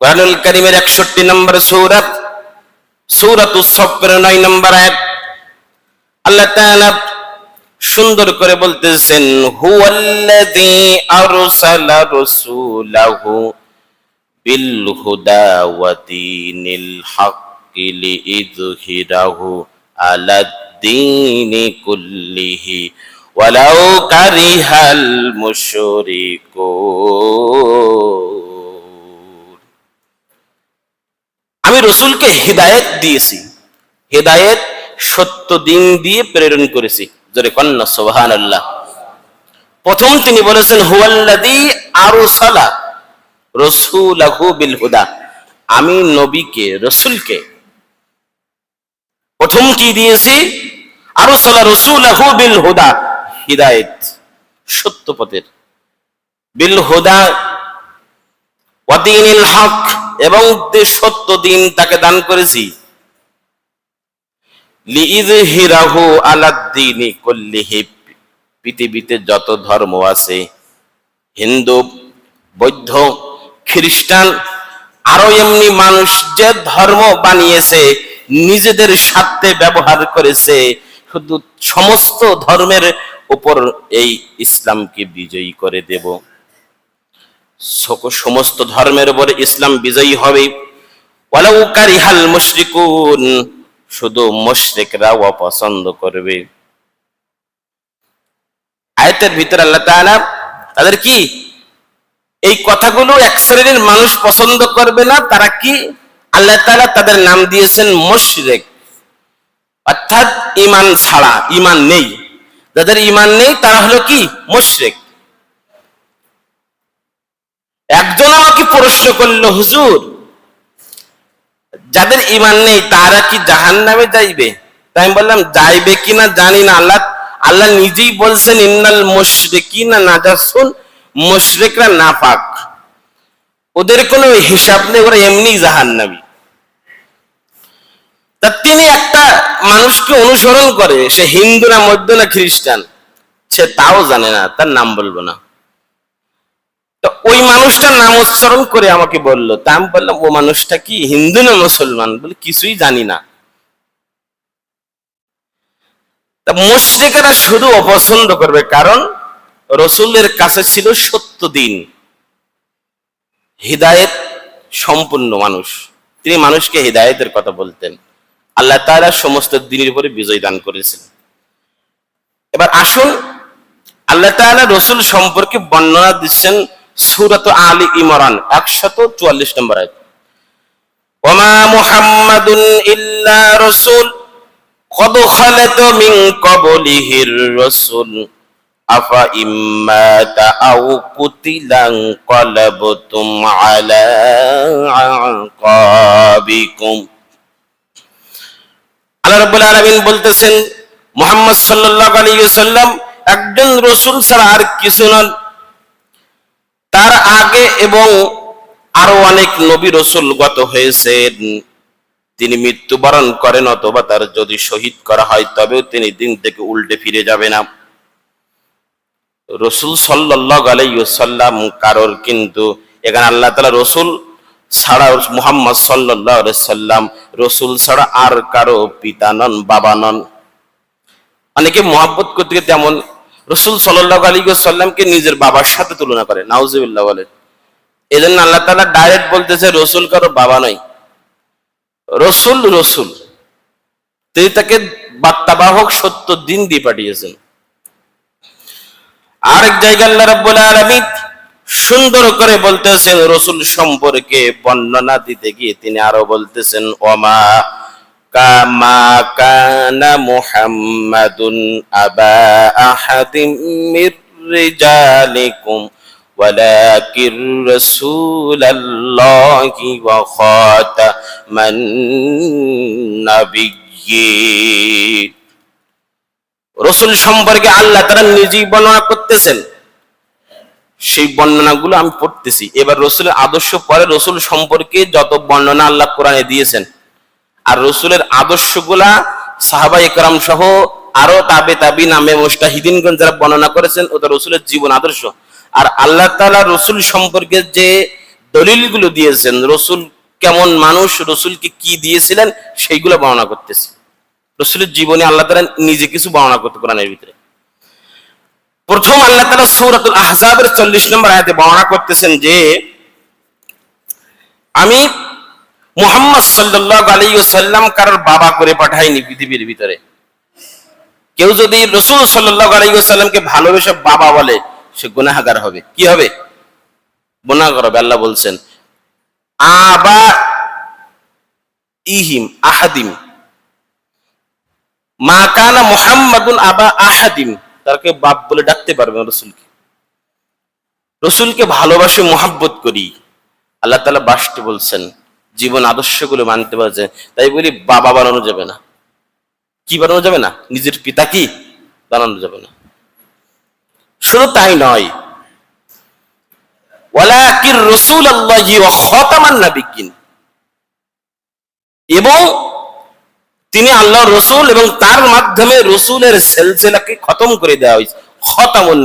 কোরআনুল করিমের একষট্টি নম্বর সৌরত সৌরত উৎসবের নয় নম্বর আয়াত। আল্লাহ তাআলা সুন্দর করে বলতেছেন, হুয়াল্লাযী আরসালা রাসূলাহু বিল হুদা ওয়া দীনিল হাক্কি লিইযহিরাহু আলা দ্বীনি কুল্লিহি ওয়ালাউ কারিহাল মুশরিকুন। আমি রসুলকে হেদায়েত দিয়েছি। হেদায়েত সত্য দিন দিয়ে প্রেরণ করেছি। জোরে কন্যা সোহান আল্লাহ প্রথম তিনি বলেছেন হুয়াল্লাদি আরও সালা রসুলাহু বিল হুদা আমি নবীকে, রসুলকে প্রথম কি দিয়েছি? আরও সালা রসুলাহু বিল হুদা হিদায়েত, সত্য পথের। বিল হুদা হক এবং সত্য দিন তাকে দান করেছি। পৃথিবীতে যত ধর্ম আছে, হিন্দু, বৌদ্ধ, খ্রিস্টান, আরও এমনি মানুষ যে ধর্ম বানিয়েছে, নিজেদের স্বার্থে ব্যবহার করেছে, শুধু সমস্ত ধর্মের উপর এই ইসলামকে বিজয়ী করে দেব। সমস্ত ধর্মের উপরে ইসলাম বিজয়ী হবে। ওয়ালাউ মুশরিকুন, শুধু মুশরিকরা অপছন্দ করবে। ভিতরে আল্লাহ তাদের কি? এই কথাগুলো এক শ্রেণির মানুষ পছন্দ করবে না, তারা কি? আল্লাহ তাদের নাম দিয়েছেন মুশরিক। অর্থাৎ ইমান ছাড়া, ইমান নেই। যাদের ইমান নেই, তারা হলো কি? মুশরিক। একজন আমাকে প্রশ্ন করল, হুজুর, যাদের ইমান নেই, তারা কি জাহান নামে যাইবে? তাই আমি বললাম, যাইবে কিনা জানি না। আল্লাহ আল্লাহ নিজেই বলছেন, ইন্নাল মুশরিকিনা মুশরিকরা নাপাক ওদের কোনো হিসাব নেই, ওরা এমনি জাহান্নামী। তা তিনি একটা মানুষকে অনুসরণ করে, সে হিন্দু না মধ্য না খ্রিস্টান, সে তাও জানে না, তার নাম বলব না। তো ওই মানুষটার নাম উচ্চারণ করে আমাকে বলল। তা আমি বললাম, ও মানুষটা কি হিন্দু না মুসলমান? বলে, কিছুই জানি না। মুশরিকেরা শুধু অপছন্দ করবে, কারণ রসুলের কাছে ছিল সত্য দিন। হৃদায়ত সম্পূর্ণ মানুষ। তিনি মানুষকে হৃদায়তের কথা বলতেন। আল্লাহ তাআলা সমস্ত দিনের উপরে বিজয় দান করেছেন। এবার আসুন, আল্লাহ তাআলা রসুল সম্পর্কে বর্ণনা দিচ্ছেন সুরত আলী ইমরান, একশত চুয়াল্লিশ নম্বর ওমা মুহাম্মাদুন ইল্লা রসুল, কদ খালাত মিন ক্বাবলিহির রাসূল, আফা ইম্মাতা আও কুতিলান কলাবতুম আলা আকাবিকুম। আল্লাহ রাব্বুল আলামিন বলতেছেন, মুহাম্মদ সাল্লাল্লাহু আলাইহি ওয়াসাল্লাম একজন রসুল ছাড়া আর কিছু নন। তার আগে এবং আরও অনেক নবী রসুল গত হয়েছেন তিনি মৃত্যুবরণ করেন অথবা তার যদি শহীদ করা হয়, তবেও তিনি দিন থেকে উল্টে ফিরে যাবে না। রসুল আলাইসাল্লাম কারোর কিন্তু, এখানে আল্লাহ তালা রসুল ছাড়া মুহাম্মদ সাল্লাম রসুল ছাড়া আর কারও পিতা নন, বাবা নন। অনেকে মহাব্বত করতে তেমন রসুল সাল্লাহ আলী সাল্লামকে নিজের বাবার সাথে তুলনা করে, নাউজুবিল্লাহ বলে। এই জন্য আল্লাহ তালা ডাইরেক্ট বলতেছে, রসুল কারও বাবা নয়। রসুল রসুল। তিনি তাকে বার্তাবাহক সত্য দিন দিয়ে পাঠিয়েছেন। আরেক জায়গায় সুন্দর করে বলতেছেন, রসুল সম্পর্কে বর্ণনা দিতে গিয়ে তিনি আরও বলতেছেন ওমা কামা কানা মুহাম্মাদুন আবা আহাদিম মির রিজালিকুম ولكن رسول الله وخاتم النبيين রসুল সম্পর্কে আল্লাহ তারা নিজেই বর্ণনা করতেছেন সেই বর্ণনাগুলো আমি পড়তেছি এবার রসুলের আদর্শ পরে রসুল সম্পর্কে যত বর্ণনা আল্লাহ কোরআনে দিয়েছেন আর রসুলের আদর্শগুলা সাহাবা একরাম সহ আরও তাবে তাবি নামে মুস্তাহিদিনগণ যারা বর্ণনা করেছেন ওটা রসুলের জীবন আদর্শ। আর আল্লাহ তাআলা রসুল সম্পর্কে যে দলিলগুলো দিয়েছেন, রসুল কেমন মানুষ, রসুলকে কি দিয়েছিলেন, সেইগুলো বর্ণনা করতেছে। রসুলের জীবনে আল্লাহ তালা নিজে কিছু বর্ণনা করতে কোরআনের ভিতরে। প্রথম আল্লাহ তালা সৌরাতুল আহজাবের চল্লিশ নম্বর আয়াতে বর্ণনা করতেছেন যে, আমি মুহাম্মদ সাল্লাহ আলী সাল্লাম কারোর বাবা করে পাঠাইনি পৃথিবীর ভিতরে। কেউ যদি রসুল সাল্লাহ আলী ভালোবেসে বাবা বলে, সে গুনাহাগার হবে। কি হবে? গুনাহাগার হবে, আল্লাহ বলছেন, আবা ইহিম আহাদিম। মা কানা মুহাম্মাদুন আবা আহাদিম। তাকে বাপ বলে ডাকতে পারবে রসুলকে। রসুলকে ভালোবাসে, মোহাব্বত করি। আল্লাহ তালা বাসতে বলছেন জীবন আদর্শগুলো মানতে পারছে তাই বলি বাবা বানানো যাবে না। কি বানানো যাবে না? নিজের পিতা কি বানানো যাবে না। শুধু তাই নয় এবং তিনি আল্লাহ রসুল এবং তার মাধ্যমে রসুলের সেলসেলাকে খতম করে দেওয়া হয়েছে। খতামুন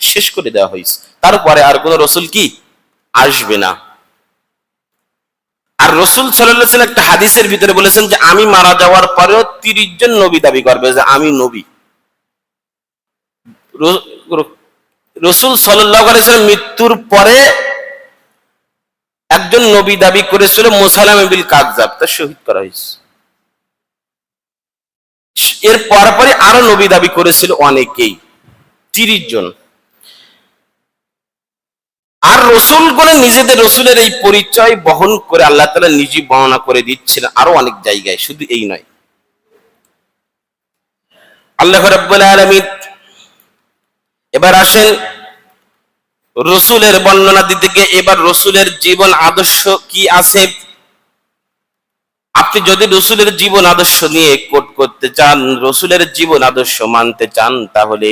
শেষ করে দেওয়া হয়েছে। তারপরে আর কোন রসুল কি আসবে না। আর রসুল সাল্লাহ একটা হাদিসের ভিতরে বলেছেন যে, আমি মারা যাওয়ার পরেও তিরিশ জন নবী দাবি করবে যে, আমি নবী। রসুল সাল্লাহ মৃত্যুর পরে একজন নবী দাবি করেছিল মোসালাম বিল কাকজাব তার শহীদ করা হয়েছে। এর পরপরই আরও নবী দাবি করেছিল অনেকেই, তিরিশ জন। আর রসুল করে নিজেদের রসুলের এই পরিচয় বহন করে আল্লাহ তালা নিজে বর্ণনা করে দিচ্ছেন আরও অনেক জায়গায়, শুধু এই নয়। আল্লাহ রাব্বুল এবার আসেন রসুলের বর্ণনা দিতে গিয়ে, এবার রসুলের জীবন আদর্শ কি আছে? আপনি যদি রসুলের জীবন আদর্শ নিয়ে কোট করতে চান, রসুলের জীবন আদর্শ মানতে চান, তাহলে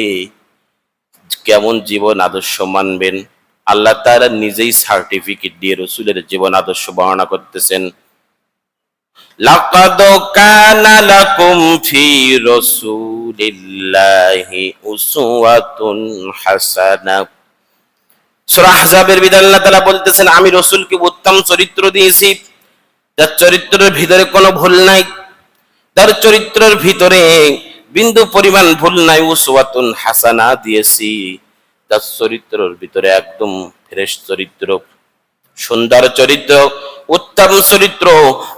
কেমন জীবন আদর্শ মানবেন? আল্লাহ তাআলা নিজেই সার্টিফিকেট দিয়ে রসুলের জীবন আদর্শ বর্ণনা করতেছেন আল্লাহ তাআলা বলতেছেন, আমি রসুলকে উত্তম চরিত্র দিয়েছি, যার চরিত্রের ভিতরে কোনো ভুল নাই তার চরিত্রের ভিতরে বিন্দু পরিমাণ ভুল নাই, উসওয়াতুন হাসানা দিয়েছি। তার চরিত্রর ভিতরে একদম ফ্রেশ চরিত্র, সুন্দর চরিত্র, উত্তম চরিত্র।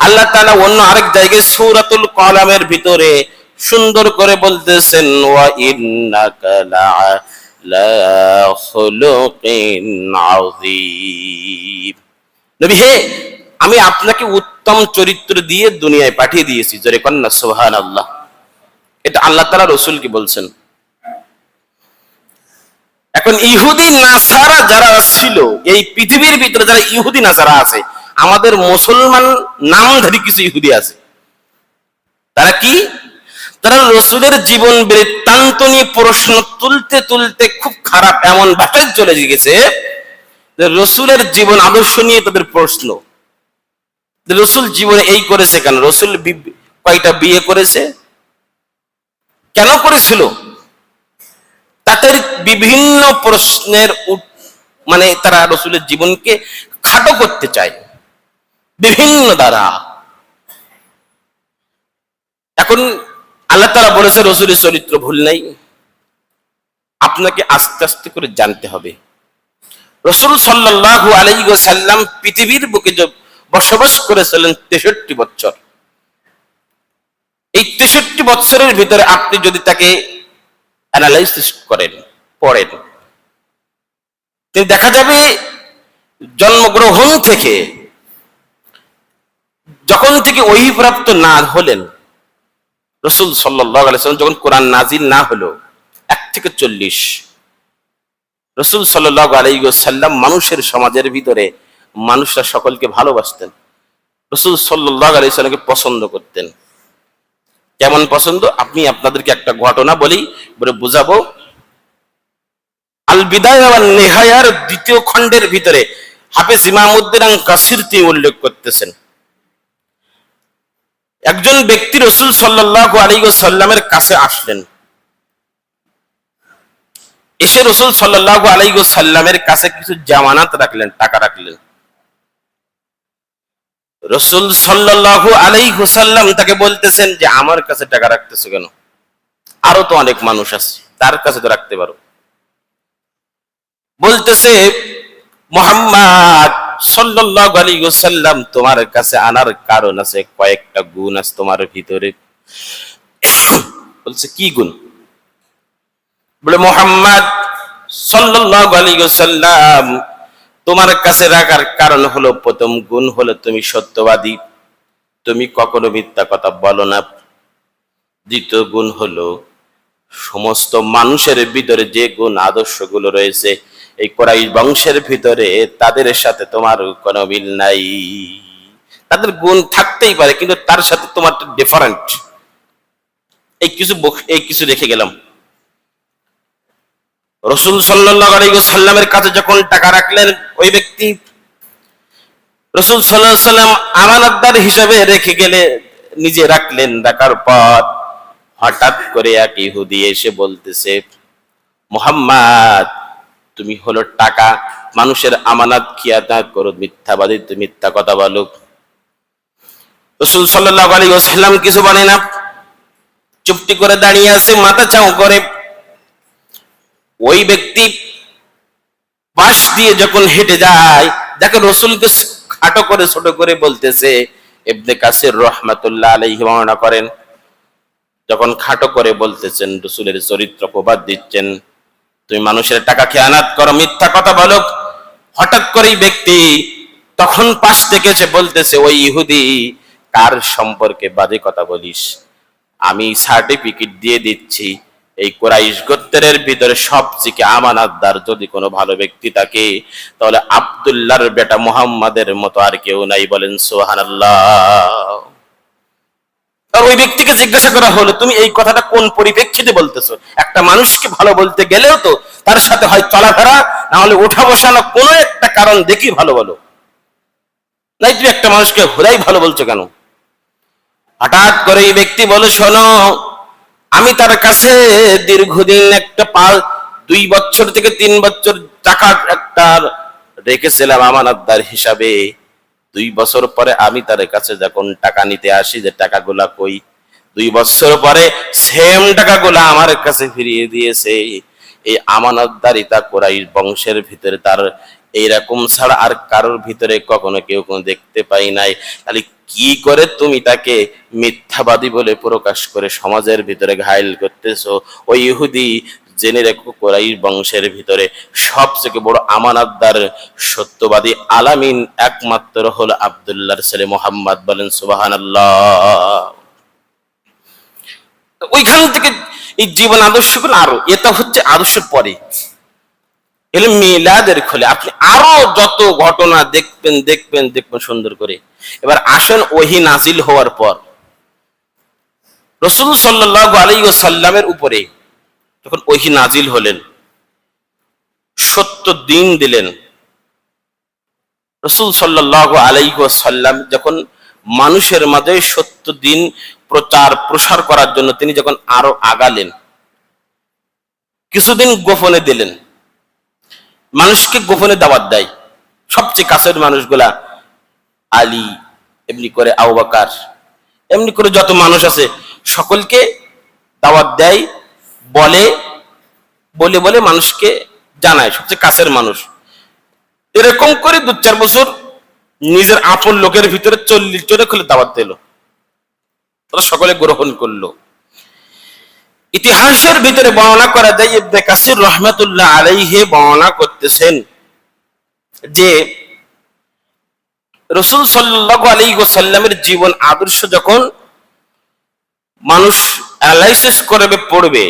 আল্লাহ তাআলা অন্য আরেক জায়গায় সূরাতুল কলামের ভিতরে সুন্দর করে বলতেছেন, ওয়া ইন্নাকা আযীম। নবী হে, আমি আপনাকে উত্তম চরিত্র দিয়ে দুনিয়ায় পাঠিয়ে দিয়েছি। জোরে কন্যা সোহান আল্লাহ এটা আল্লাহ তালা রসুলকে বলছেন। এখন ইহুদি নাসারা যারা ছিল, এই পৃথিবীর ভিতরে যারা ইহুদি নাসারা আছে, আমাদের মুসলমান নামধারী কিছু ইহুদি আছে। তারা কি? তারা রসুলের জীবন বৃত্তান্ত নিয়ে প্রশ্ন তুলতে তুলতে খুব খারাপ এমন ভাষায় চলে গেছে রসুলের জীবন আদর্শ নিয়ে তাদের প্রশ্ন। রসুল জীবনে এই করেছে কেন? রসুল কয়টা বিয়ে করেছে? কেন করেছিল? তাদের বিভিন্ন প্রশ্নের মানে তারা রসুলের জীবনকে খাটো করতে চায়। বিভিন্ন দ্বারা। এখন আল্লাহ তারা বলেছে, রসুলের চরিত্র ভুল নাই। আপনাকে আস্তে আস্তে করে জানতে হবে। রসুল সাল্লাল্লাহু আলাইহি সাল্লাম পৃথিবীর বুকে বসবাস করেছিলেন তেষট্টি বছর। এই তেষট্টি বছরের ভিতরে আপনি যদি তাকে অ্যানালাইসিস করেন, পড়েন। দেখা যাবে, জন্মগ্রহণ থেকে যখন থেকে ওহিপ্রাপ্ত না হলেন, রসুল আলাইসাল্লাম যখন কোরআন নাজিল না হলো, এক থেকে চল্লিশ, রসুল সাল্লাহ আলাইসাল্লাম মানুষের সমাজের ভিতরে মানুষরা সকলকে ভালোবাসতেন। রসুল সাল্লাহ আলাইসাল্লামকে পছন্দ করতেন। কেমন পছন্দ? আপনি আপনাদেরকে একটা ঘটনা বলি, বলে বুঝাবো। আল বিদায় নেহায়ার দ্বিতীয় খণ্ডের ভিতরে হাফেজ ইমামুদ্দিন কাসির তিনি উল্লেখ করতেছেন। একজন ব্যক্তি রসুল সাল্লাহ আলী সাল্লামের কাছে আসলেন। এসে রসুল সাল্লাহ আলাই সাল্লামের কাছে কিছু জামানাত রাখলেন, টাকা রাখলেন। রসুল সাল্লাল্লাহু আলাই ওয়াসাল্লাম তাকে বলতেছেন যে, আমার কাছে টাকা রাখতেছো কেন? আরও তো অনেক মানুষ আছে, তার কাছে তো রাখতে পারো। বলতেছে, মোহাম্মদ আলাইহি ওয়াসাল্লাম, তোমার কাছে আনার কারণ আছে, কয়েকটা গুণ আছে তোমার ভিতরে। বলছে, কি গুণ? বলে, মোহাম্মদ সাল্লাল্লাহু আলাইহি ওয়াসাল্লাম তোমার কাছে রাখার কারণ হলো, প্রথম গুণ হলো তুমি সত্যবাদী। তুমি কখনো মিথ্যা কথা বলো না। দ্বিতীয় গুণ হলো, সমস্ত মানুষের ভিতরে যে গুণ আদর্শগুলো রয়েছে, এই কোরাই বংশের ভিতরে তাদের সাথে তোমার কোনো মিল নাই। তাদের গুণ থাকতেই পারে, কিন্তু তার সাথে তোমার ডিফারেন্ট এই কিছু এই কিছু রেখে গেলাম। রসুল সাল্লামের কাছে যখন টাকা রাখলেন, ওই ব্যক্তি রসুল সাল্লাহ সাল্লাম আমানতদার হিসাবে রেখে গেলে নিজে রাখলেন রাখার পর হঠাৎ করে এক ইহুদি এসে বলতেছে, মোহাম্মদ, তুমি হলো টাকা, মানুষের আমানত খিয়াতা করো, মিথ্যাবাদী, তুমি মিথ্যা কথা বলো। রসুল সাল্লাহ আলী সাল্লাম কিছু বলে না, চুপটি করে দাঁড়িয়ে আছে, মাথা চাও করে ওই ব্যক্তি পাশ দিয়ে যখন হেঁটে যায় দেখে রসুলকে খাটো করে, ছোট করে বলতেছে এবনে কাসির রহমাতুল্লাহ আলাইহি বর্ণনা করেন। যখন খাটো করে বলতেছেন, রসুলের চরিত্র প্রবাদ দিচ্ছেন, তুমি মানুষের টাকা খেয়ানাত করো, মিথ্যা কথা বলো হঠাৎ করেই ব্যক্তি তখন পাশ থেকে বলতেছে, ওই ইহুদি, কার সম্পর্কে বাজে কথা বলিস? আমি সার্টিফিকেট দিয়ে দিচ্ছি। এই কোরাইশ গোত্রের ভিতরে সবচেয়ে আমানাতদার যদি কোনো ভালো ব্যক্তি থাকে, তাহলে আব্দুল্লাহর বেটা মুহাম্মাদের মতো আর কেউ নাই বলেন আর ওই ব্যক্তিকে জিজ্ঞাসা করা হলো, তুমি এই কথাটা কোন পরিপ্রেক্ষিতে বলতেছো? একটা মানুষকে ভালো বলতে গেলেও তো তার সাথে হয় চলাফেরা, না হলে ওঠা বসানো কোনো একটা কারণ দেখি ভালো বলো। নাই তুমি একটা মানুষকে হুদাই ভালো বলছো কেন? হঠাৎ করে এই ব্যক্তি বলে, শোনো আমি তার কাছে দীর্ঘদিন একটা পাল দুই বছর থেকে তিন বছর টাকা একটা রেখেছিলাম আমানতদার হিসাবে। দুই বছর পরে আমি তার কাছে যখন টাকা নিতে আসি যে টাকাগুলা কই, দুই বছর পরে সেম টাকাগুলা আমার কাছে ফিরিয়ে দিয়েছে। এই আমানতদারিতা কোরাই বংশের ভিতরে তার এইরকম ছাড়া আর কারোর ভিতরে কখনো কেউ কোনো দেখতে পাই নাই। তাহলে কি করে তুমি তাকে মিথ্যাবাদী বলে প্রকাশ করে সমাজের ভিতরে ঘায়ল করতেছো? ওই ইহুদি, জেনে রেখো কোরাই বংশের ভিতরে সবথেকে বড় আমানতদার, সত্যবাদী আলামিন একমাত্র হল আব্দুল্লাহর ছেলে মোহাম্মদ বলেন সুবাহান ওইখান থেকে এই জীবন আদর্শগুলো আরও, এটা হচ্ছে আদর্শের পরে। মিলাদের খোলে। আপনি আরও যত ঘটনা দেখবেন দেখবেন দেখবেন সুন্দর করে। এবার আসেন ওহি নাজিল হওয়ার পর। রসুল সাল্লামের উপরে ওহি নাজিল হলেন, সত্য দিন দিলেন, রসুল সাল্লাহ আলাই যখন মানুষের মাঝে সত্য দিন প্রচার, প্রসার করার জন্য তিনি যখন আরও আগালেন, কিছুদিন গোপনে দিলেন মানুষকে গোপনে দাওয়াত দেয়। সবচেয়ে কাছের মানুষগুলা আলী, এমনি করে আউবাকার এমনি করে যত মানুষ আছে, সকলকে দাওয়াত দেয়, বলে বলে বলে মানুষকে জানায়, সবচেয়ে কাছের মানুষ। এরকম করে দু চার বছর নিজের আপন লোকের ভিতরে চল্লিশ জনে খুলে দাওয়াত দিল। তারা সকলে গ্রহণ করল। ইতিহাসের ভিতরে বর্ণনা করা যায়, ইবনে কাসির রহমাতুল্লাহ আলাইহে বর্ণনা করতেছেন যে রসুল সাল্লাহ আলী সাল্লামের জীবন আদর্শ যখন মানুষ অ্যানালাইসিস করবে, পড়বে,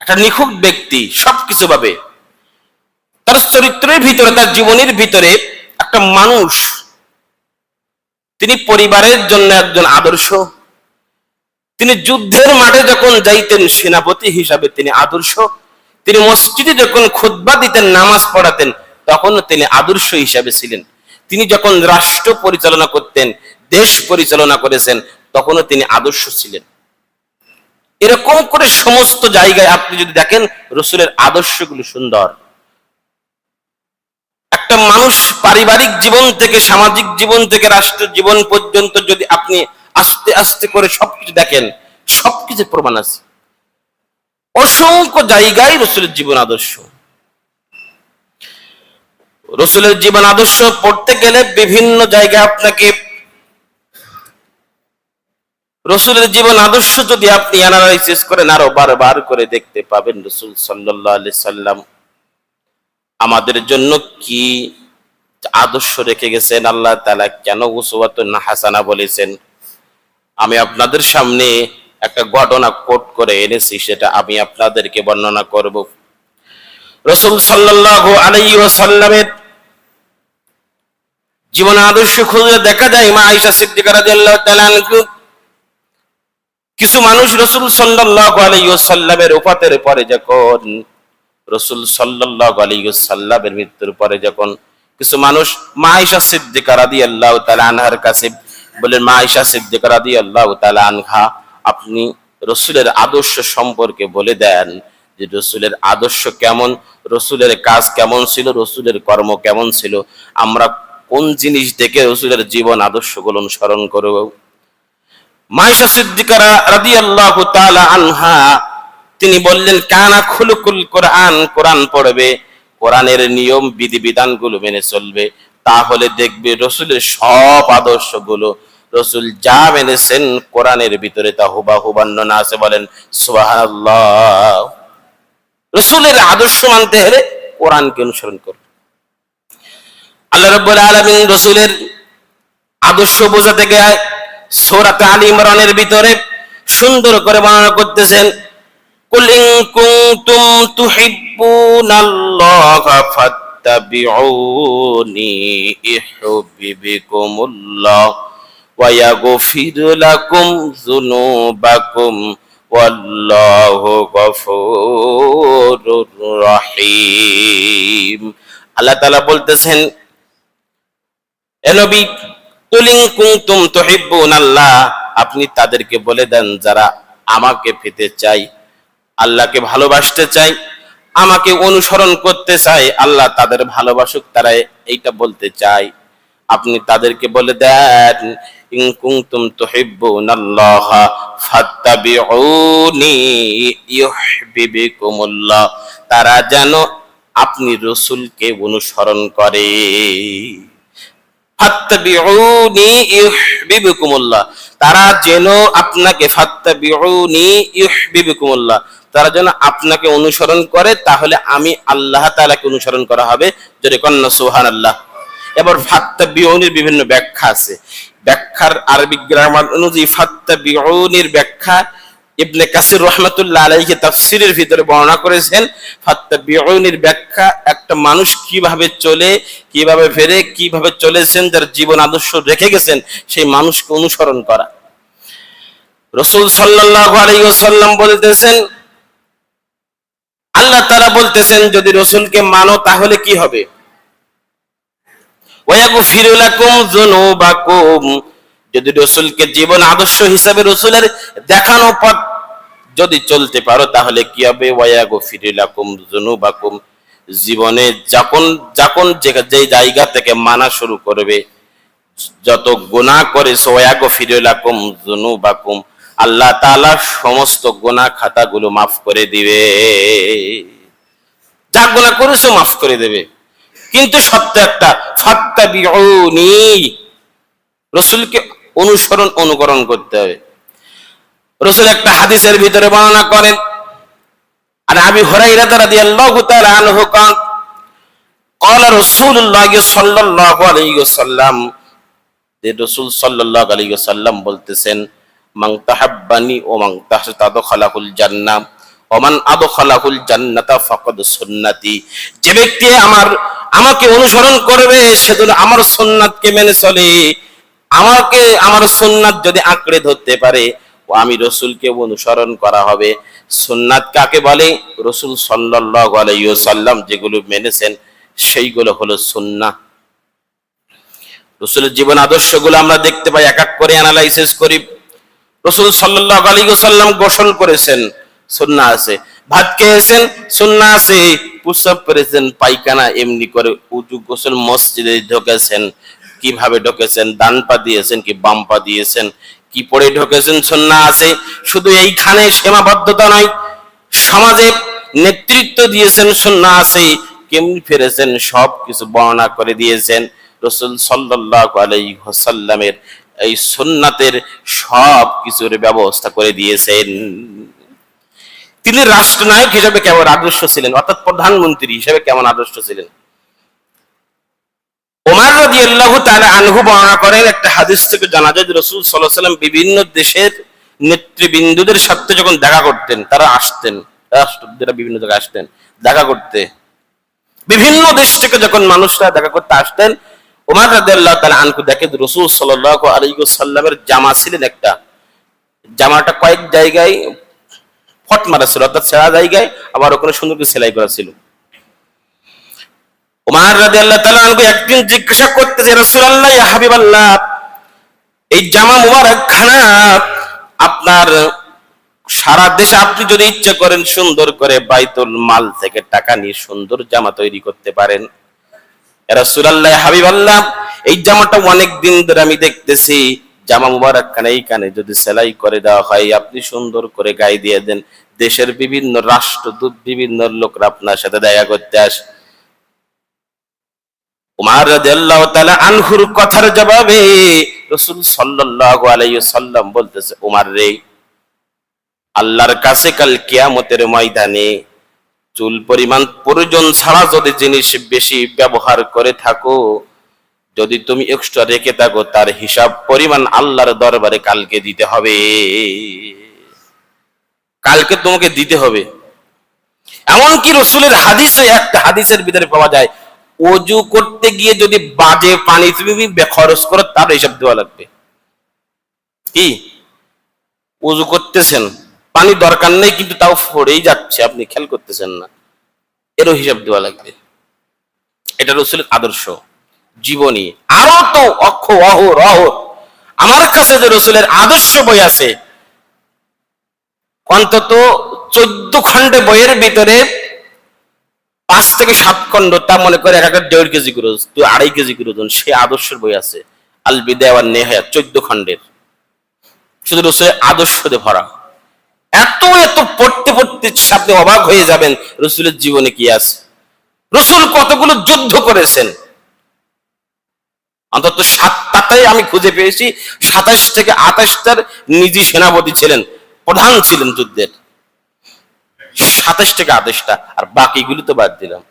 একটা নিখুঁত ব্যক্তি সবকিছু ভাবে তার চরিত্রের ভিতরে, তার জীবনের ভিতরে একটা মানুষ, তিনি পরিবারের জন্য একজন আদর্শ তিনি যুদ্ধের মাঠে যখন যাইতেন, সেনাপতি হিসাবে তিনি আদর্শ। তিনি মসজিদে যখন খুতবা দিতেন, নামাজ পড়াতেন তখন তিনি আদর্শ হিসাবে ছিলেন। তিনি যখন রাষ্ট্র পরিচালনা করতেন, দেশ পরিচালনা করেছেন, তখনও তিনি আদর্শ ছিলেন। এরকম করে সমস্ত জায়গায় আপনি যদি দেখেন, রসুলের আদর্শগুলো সুন্দর। একটা মানুষ পারিবারিক জীবন থেকে, সামাজিক জীবন থেকে, রাষ্ট্র জীবন পর্যন্ত যদি আপনি আস্তে আস্তে করে সবকিছু দেখেন সবকিছু প্রমাণ আছে। অসংখ্য জায়গায় রসুলের জীবন আদর্শ। রসুলের জীবন আদর্শ পড়তে গেলে বিভিন্ন জায়গায় আপনাকে রসুলের জীবন আদর্শ যদি আপনি অ্যানালাইসিস করেন, আরও বারবার করে দেখতে পাবেন রসুল সাল্লাহ আলি সাল্লাম আমাদের জন্য কি আদর্শ রেখে গেছেন? আল্লাহ তালা কেন উসুয়াতুন হাসানা বলেছেন? আমি আপনাদের সামনে একটা ঘটনা কোট করে এনেছি, সেটা আমি আপনাদেরকে বর্ণনা করব। রসুল সাল্লাল্লাহু আলাইহি ওয়াসাল্লামের জীবন আদর্শ খুঁজে দেখা যায়, মা আয়েশা সিদ্দিকা রাদিয়াল্লাহু তাআলা আনহু। কিছু মানুষ রসুল সাল্লাল্লাহু আলাইহি ওয়াসাল্লামের ওফাতের পরে যখন, রসুল সাল্লাল্লাহু আলাইহি ওয়াসাল্লামের মৃত্যুর পরে যখন কিছু মানুষ মা আয়েশা সিদ্দিকা রাদিয়াল্লাহু তাআলা আনহার কাছে বলেন মা আয়েশা সিদ্দিকা রাদিয়াল্লাহু তাআলা আনহা, আপনি রসুলের আদর্শ সম্পর্কে বলে দেন যে রসুলের আদর্শ কেমন, রসুলের কাজ কেমন ছিল, রসুলের কর্ম কেমন ছিল। আমরা কোন জিনিস দেখে রসুলের জীবন আদর্শগুলো অনুসরণ করব? মাইশা সিদ্দিকারা রাদিয়াল্লাহু তাআলা আনহা, তিনি বললেন, কানা খুলুকুল কোরআন কোরআন পড়বে, কোরআনের নিয়ম, বিধিবিধানগুলো মেনে চলবে। তাহলে দেখবে রসুলের সব আদর্শগুলো রসুল যা মেনেছেন কোরআনের ভিতরে তা হুবাহু বর্ণনা আছে, বলেন রসুলের আদর্শ মানতে হলে কোরআনকে অনুসরণ করবে আল্লাহ রাব্বুল আলামিন রসুলের আদর্শ বোঝাতে গিয়ে সূরাত আলী ইমরানের ভিতরে সুন্দর করে বর্ণনা করতেছেন, কুল কুনতুম তুহিব্বুনাল্লাহা ফাত্তাবিউনি ইউহিব্বুকুমুল্লাহ ওয়া ইয়াগফির লাকুম যুনুবাকুম ওয়াল্লাহু গফুরুর রহিম আল্লাহ তাআলা বলতেছেন, এ তুলিং কুনতুম তুহিব্বুন আল্লাহ আপনি তাদেরকে বলে দেন যারা আমাকে পেতে চাই আল্লাহকে ভালোবাসতে চাই আমাকে অনুসরণ করতে চাই আল্লাহ তাদের ভালোবাসুক তারা এইটা বলতে চাই আপনি তাদেরকে বলে দেন, ইন কুনতুম তুহিব্বুন আল্লাহ ফাত্তাবিউনি ইউহিব্বুকুমুল্লাহ। তারা যেন আপনি রসুলকে অনুসরণ করে। ফাত্তাবিউনি ইউহিব্বুকুমুল্লাহ। তারা যেন আপনাকে ফাত্তাবিউনি ইউহিব্বুকুমুল্লাহ। তারা যেন আপনাকে অনুসরণ করে, তাহলে আমি আল্লাহ তাআলাকে অনুসরণ করা হবে। যদি কন্যা সুবহানাল্লাহ। এবার ফাত্তাবিউনির বিভিন্ন ব্যাখ্যা আছে। ব্যাখ্যার আরবি গ্রামার অনুযায়ী ফাত্তাবিউনির ব্যাখ্যা ইবনে কাসির রহমাতুল্লাহ আলাইহি তাফসীরের ভিতরে বর্ণনা করেছেন, ফাত্তাবিউনির ব্যাখ্যা একটা মানুষ কীভাবে চলে, কীভাবে ফেরে, কীভাবে চলেছেন যার জীবন আদর্শ রেখে গেছেন, সেই মানুষকে অনুসরণ করা। রসুল সাল্লাল্লাহু আলাইহি ওয়াসাল্লাম বলতেছেন আল্লাহ তাআলা বলতেছেন, যদি রসুলকে মানো, তাহলে কি হবে? যদি রসুলকে জীবন আদর্শ হিসাবে রসুলের দেখানো পথ যদি চলতে পারো, তাহলে কি হবে? ওয়াগফিরু লাকুম যুনুবাকুম। জীবনে যখন যখন যে জায়গা থেকে মানা শুরু করবে, যত গুনাহ করেছ, ওয়াগফিরু লাকুম যুনুবাকুম। আল্লাহ তাআলা সমস্ত গুনাহ খাতাগুলো মাফ করে দিবে যা গুনাহ করেছো মাফ করে দেবে কিন্তু সত্য একটা ফাত্তাবিউনি রসুলকে অনুসরণ অনুকরণ করতে হবে রসুল একটা হাদিসের ভিতরে বর্ণনা করেন আর আমি হরাইরা রাদিয়াল্লাহু তাআলা আনহু কান قال رسول الله صلى الله عليه وسلم যে রসুল সাল্লাল্লাহু আলাইহি ওয়াসাল্লাম বলতেছেন মান তাহাব্বানি ও মান তাদখালাহুল জান্নাহ ওমান আদখালাহুল জান্নাতা ফাকাদ সুন্নতি। যে ব্যক্তি আমার, আমাকে অনুসরণ করবে, সেজন্য আমার সুন্নাতকে মেনে চলে। আমাকে, আমার সুন্নাত যদি আঁকড়ে ধরতে পারে, ও আমি রসুলকে অনুসরণ করা হবে। সুন্নাত কাকে বলে? রসুল সাল্লাল্লাহু আলাইহি ওয়াসাল্লাম যেগুলো মেনেছেন, সেইগুলো হলো সুন্নাহ। রসুলের জীবন আদর্শগুলো আমরা দেখতে পাই, এক এক করে অ্যানালাইসিস করি। রসুল সাল্লাল্লাহু আলাইহি ওয়াসাল্লাম গোসল করেছেন, সুন্নাহ আছে। ভাত খেয়েছেন সুন্না আছে। প্রস্রাব করেছেন, পায়খানা এমনি করে উজু গোসল মসজিদে ঢোকেছেন। কীভাবে ঢোকেছেন? ডান পা দিয়েছেন কি বাম পা দিয়েছেন? কি পড়ে ঢোকেছেন? সুন্না আছে। শুধু এইখানে সীমাবদ্ধতা নয়, সমাজে নেতৃত্ব দিয়েছেন সুন্না আছে। কেমনি ফিরেছেন? সব কিছু বর্ণনা করে দিয়েছেন রসুল সাল্লাহ আলাইসাল্লামের এই সুন্নাতের সব কিছুর ব্যবস্থা করে দিয়েছেন। তিনি রাষ্ট্রনায়ক হিসেবে কেমন আদর্শ ছিলেন? অর্থাৎ প্রধানমন্ত্রী হিসেবে কেমন আদর্শ ছিলেন? ওমার রাদিয়াল্লাহু তাআলা আনহু বর্ণনা করেন, একটা হাদিস থেকে জানা যায় রাসূল আলাইহি সাল্লাম বিভিন্ন দেশের নেতৃবৃন্দদের সাথে যখন দেখা করতেন, তারা আসতেন রাষ্ট্রপতিরা বিভিন্ন জায়গায় আসতেন, দেখা করতে। বিভিন্ন দেশ থেকে যখন মানুষরা দেখা করতে আসতেন ওমর রাদিয়াল্লাহু তাআলা আনহু দেখে যে রাসূল সাল্লাল্লাহু আলাইহি ওয়াসাল্লামের জামা ছিলেন একটা। জামাটা কয়েক জায়গায় ফট মারা ছিল, অর্থাৎ ছেঁড়া জায়গায়, আবার ওখানে সুন্দর করে সেলাই করা ছিল। উমার রাদিয়াল্লাহু তাআলা একদিন জিজ্ঞাসা করতেছে রাসূলুল্লাহ, ইয়া হাবিবাল্লাহ, এই জামা মুবারক খানা, আপনার সারা দেশে আপনি যদি ইচ্ছে করেন সুন্দর করে বাইতুল মাল থেকে টাকা নিয়ে সুন্দর জামা তৈরি করতে পারেন। রাসূলুল্লাহ হাবিবাল্লাহ এই জামাটা অনেক দিন ধরে আমি দেখতেছি। জামা মুবারক খানা এইখানে যদি সেলাই করে দেওয়া হয়, আপনি সুন্দর করে গায়ে দিয়ে দেন। দেশের বিভিন্ন রাষ্ট্রদূত বিভিন্ন লোকরা আপনার সাথে দেখা করতে আসে। উমার রাদিয়াল্লাহু তাআলা আনহুর কথার জবাবে রাসূল সাল্লাল্লাহু আলাইহি সাল্লাম বলতেছে, উমার রে, আল্লাহর কাছে কাল কিয়ামতের ময়দানে চুল পরিমাণ প্রয়োজন ছাড়া যদি জিনিস বেশি ব্যবহার করে থাকো, যদি তুমি এক্সট্রা রেখে থাকো, তার হিসাব পরিমাণ আল্লাহর দরবারে কালকে দিতে হবে। কালকে তোমাকে দিতে হবে। এমনকি রসুলের হাদিসে একটা হাদিসের ভিতরে পাওয়া যায়, অজু করতে গিয়ে যদি বাজে পানি তুমি খরচ করো, তার হিসাব দেওয়া লাগবে। কি? অজু করতেছেন। পানি দরকার নেই কিন্তু তাও ফোরেই যাচ্ছে। আপনি খেয়াল করতেছেন না। এরও হিসাব দেওয়া লাগবে। এটা রসুলের আদর্শ। জীবনী। আরও তো অক্ষ অহর অহর। আমার কাছে যে রসুলের আদর্শ বই আছে অন্তত চোদ্দ খন্ডে বইয়ের ভিতরে পাঁচ থেকে সাত খন্ড তা মনে করে এক একটা দেড় কেজি করে ওজন, তো আড়াই কেজি করে ওজন সে আদর্শের বই আছে। আল বিদায় নেহায়া চোদ্দ খন্ডের শুধু রসুলের আদর্শ দিয়ে ভরা। এত এত পড়তে পড়তে আপনি অবাক হয়ে যাবেন, রসুলের জীবনে কি আছে? রসুল কতগুলো যুদ্ধ করেছেন? অন্তত সাতটাতেই আমি খুঁজে পেয়েছি, সাতাশ থেকে আঠাশটার নিজে সেনাপতি ছিলেন, প্রধান ছিলেন যুদ্ধের। সাতাশ থেকে আঠাশটা, আর বাকিগুলো তো বাদ দিলাম।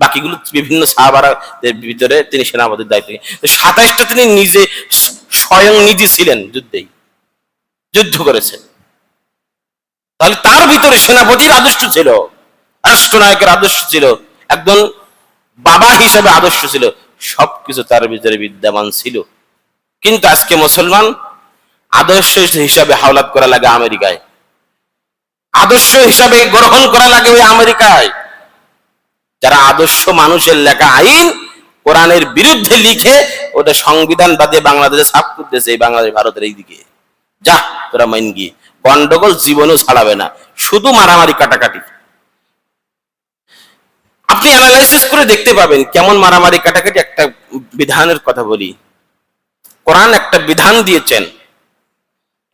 বাকিগুলো বিভিন্ন সাহাবারাদের ভিতরে তিনি সেনাপতির দায়িত্ব সাতাশটা তিনি নিজে স্বয়ং নিজে ছিলেন যুদ্ধেই। যুদ্ধ করেছেন। তাহলে তার ভিতরে সেনাপতির আদর্শ ছিল, রাষ্ট্রনায়কের আদর্শ ছিল, একজন বাবা হিসেবে আদর্শ ছিল, সবকিছু তার ভিতরে বিদ্যমান ছিল। কিন্তু আজকে মুসলমান আদর্শ হিসাবে হাওলাত করা লাগে আমেরিকায়। আদর্শ হিসাবে গ্রহণ করা লাগে ওই আমেরিকায়। যারা আদর্শ মানুষের লেখা আইন কোরআনের বিরুদ্ধে লিখে ওটা সংবিধান বাদে বাংলাদেশে ছাপ করতেছে এই বাংলাদেশ, ভারতের এই দিকে যা, তোরা মাইন গিয়ে। গন্ডগোল জীবনও ছাড়াবে না। শুধু মারামারি কাটাকাটি। আপনি অ্যানালাইসিস করে দেখতে পাবেন কেমন মারামারি কাটাকাটি একটা বিধানের কথা বলি। কোরআন একটা বিধান দিয়েছেন,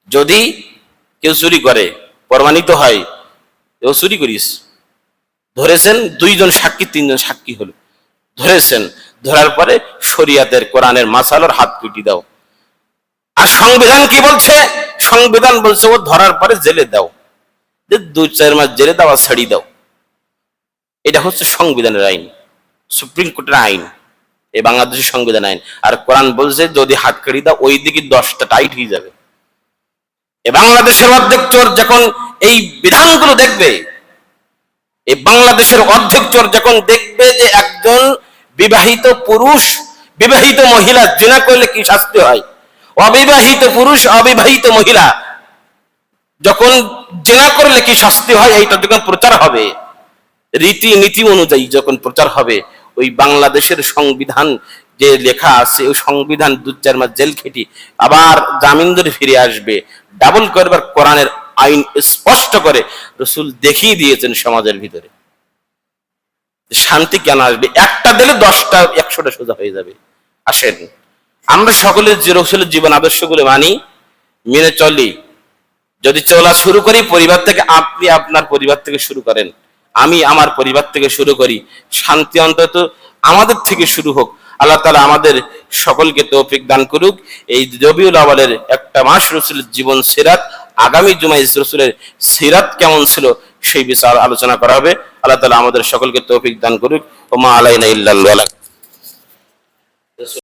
যদি কেউ চুরি করে, প্রমাণিত হয় কেউ চুরি করিস। ধরেছেন দুইজন সাক্ষী, তিনজন সাক্ষী হলো। ধরেছেন, ধরার পরে শরিয়াতের কোরআনের মাসালোর হাত কুটি দাও। আর সংবিধান কি বলছে? সংবিধান বলছে, ও ধরার পরে জেলে দাও। যে দু চার মাস জেলে দাও আর ছাড়ি দাও। এটা হচ্ছে সংবিধানের আইন, সুপ্রিম কোর্টের আইন এই বাংলাদেশের সংবিধান আইন। আর কোরআন বলছে, যদি হাত কাড়ি দাও, ওই দিকে দশটা টাইট হয়ে যাবে। এ বাংলাদেশের অর্ধেক চোর যখন এই বিধানগুলো দেখবে এই বাংলাদেশের অর্ধেক চোর যখন দেখবে যে একজন বিবাহিত পুরুষ, বিবাহিত মহিলা জেনা করলে কি শাস্তি হয়? অবিবাহিত পুরুষ, অবিবাহিত মহিলা। যখন জেনা করলে কি শাস্তি হয়, এইটা যখন প্রচার হবে রীতি নীতি অনুযায়ী যখন প্রচার হবে, ওই বাংলাদেশের সংবিধান যে লেখা আছে, ওই সংবিধান দু চার মাস জেল খেটি, আবার জামিন ধরে ফিরে আসবে ডাবল করবার কোরআনের আইন স্পষ্ট করে রসুল দেখিয়ে দিয়েছেন সমাজের ভিতরে। শান্তি কেন আসবে? একটা দিলে দশটা, একশোটা সোজা হয়ে যাবে। আসেন। আমরা সকলের যে রসুলের জীবন আদর্শগুলো মানি, মেনে চলি। যদি চলা শুরু করি, পরিবার থেকে আপনি আপনার পরিবার থেকে শুরু করেন। আমি আমার পরিবার থেকে শুরু করি। শান্তি অন্তত আমাদের থেকে শুরু হোক। আল্লাহ তালা আমাদের সকলকে তৌফিক দান করুক। এই রবিউল আওয়ালের একটা মাস রসুলের জীবন সিরাত, আগামী জুমাই রসুলের সিরাত কেমন ছিল সেই বিষয়ে আলোচনা করা হবে। আল্লাহ তালা আমাদের সকলকে তৌফিক দান করুক। ওমা আলাইনা ইল্লাল্লাহ